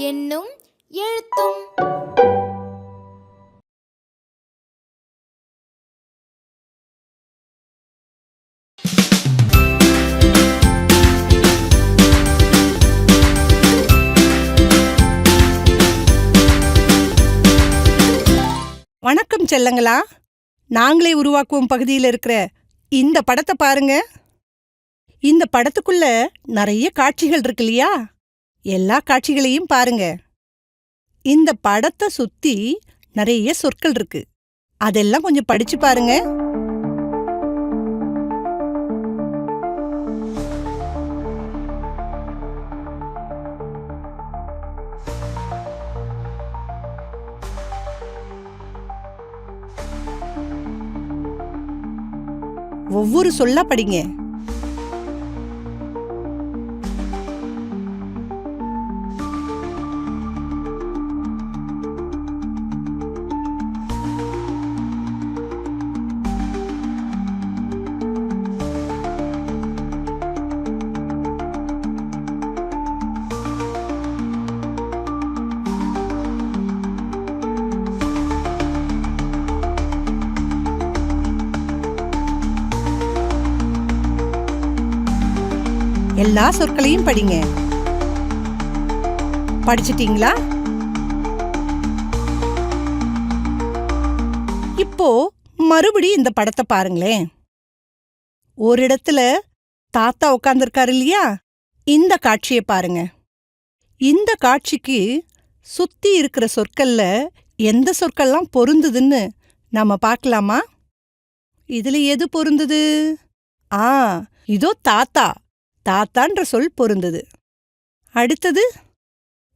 என்னும் எழுத்தும் வணக்கம் செல்லங்களா? நாங்களே உருவாக்குவோம் பகுதியில் இருக்கிற இந்த படத்தை பாருங்க. இந்த படத்துக்குள்ள நிறைய காட்சிகள் இருக்கு இல்லையா? எல்லா காட்சிகளையும் பாருங்க. இந்த படத்தை சுத்தி நிறைய சொற்கள் இருக்கு. அதெல்லாம் கொஞ்சம் படிச்சு பாருங்க. ஒவ்வொரு சொல்லா படிங்க. எல்லா சொற்களையும் படிங்க. படிச்சிட்டீங்களா? இப்போ மறுபடி இந்த படத்தை பாருங்களேன். ஒரு இடத்துல தாத்தா உட்காந்துருக்காரு இல்லையா? இந்த காட்சியை பாருங்க. இந்த காட்சிக்கு சுத்தி இருக்கிற சொற்கள்ல எந்த சொற்கள்லாம் பொருந்துதுன்னு நாம பார்க்கலாமா? இதுல எது பொருந்துது? ஆ இதோ தாத்தா. தாத்தான்ற சொல் பொருந்தது. அடுத்தது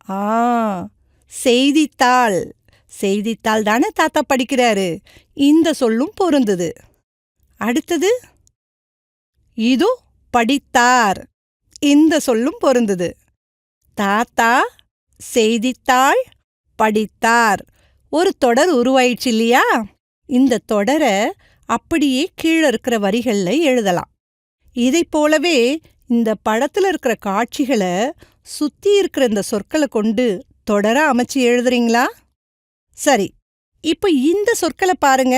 ஆ செய்தித்தாள். செய்தித்தாள் தானே தாத்தா படிக்கிறாரு. இந்த சொல்லும் பொருந்தது. அடுத்தது இதோ படித்தார். இந்த சொல்லும் பொருந்தது. தாத்தா செய்தித்தாள் படித்தார். ஒரு தொடர் உருவாயிடுச்சு இல்லையா? இந்த தொடரை அப்படியே கீழே இருக்கிற வரிகள்ல எழுதலாம். இதைப் போலவே இந்த படத்துல இருக்கிற காட்சிகளை சுத்தி இருக்கிற இந்த சொற்களை கொண்டு தொடர அமைச்சு எழுதுறீங்களா? சரி இப்போ இந்த சொற்களை பாருங்க.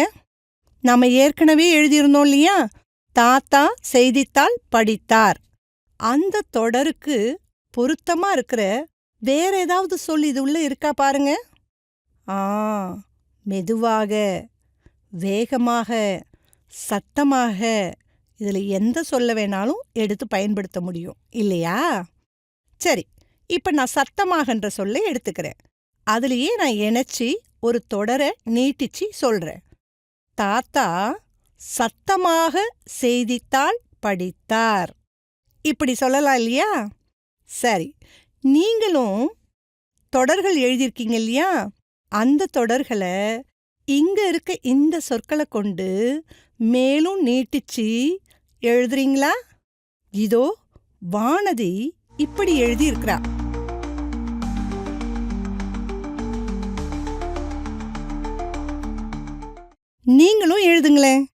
நாம ஏற்கனவே எழுதியிருந்தோம் இல்லையா? தாத்தா செய்தித்தாள் படித்தார். அந்த தொடருக்கு பொருத்தமா இருக்கிற வேற ஏதாவது சொல் இது உள்ள இருக்கா பாருங்க. ஆ மெதுவாக வேகமாக சத்தமாக இதுல எந்த சொல்ல வேணாலும் எடுத்து பயன்படுத்த முடியும். இல்லையா? சரி இப்ப நான் சத்தமாகன்ற சொல்லை எடுத்துக்கிறேன். அதுலயே நான் இணைச்சி ஒரு தொடரை நீட்டிச்சு சொல்றேன். தாத்தா சத்தமாக செய்தித்தாள் படித்தார். இப்படி சொல்லலாம் இல்லையா? சரி நீங்களும் தொடர்கள் எழுதியிருக்கீங்க இல்லையா? அந்த தொடர்களை இங்க இருக்க இந்த சொற்களை கொண்டு மேலும் நீட்டிச்சு. எழுதுறீங்களா? இதோ வானதி இப்படி எழுதியிருக்கிறா. நீங்களும் எழுதுங்களேன்.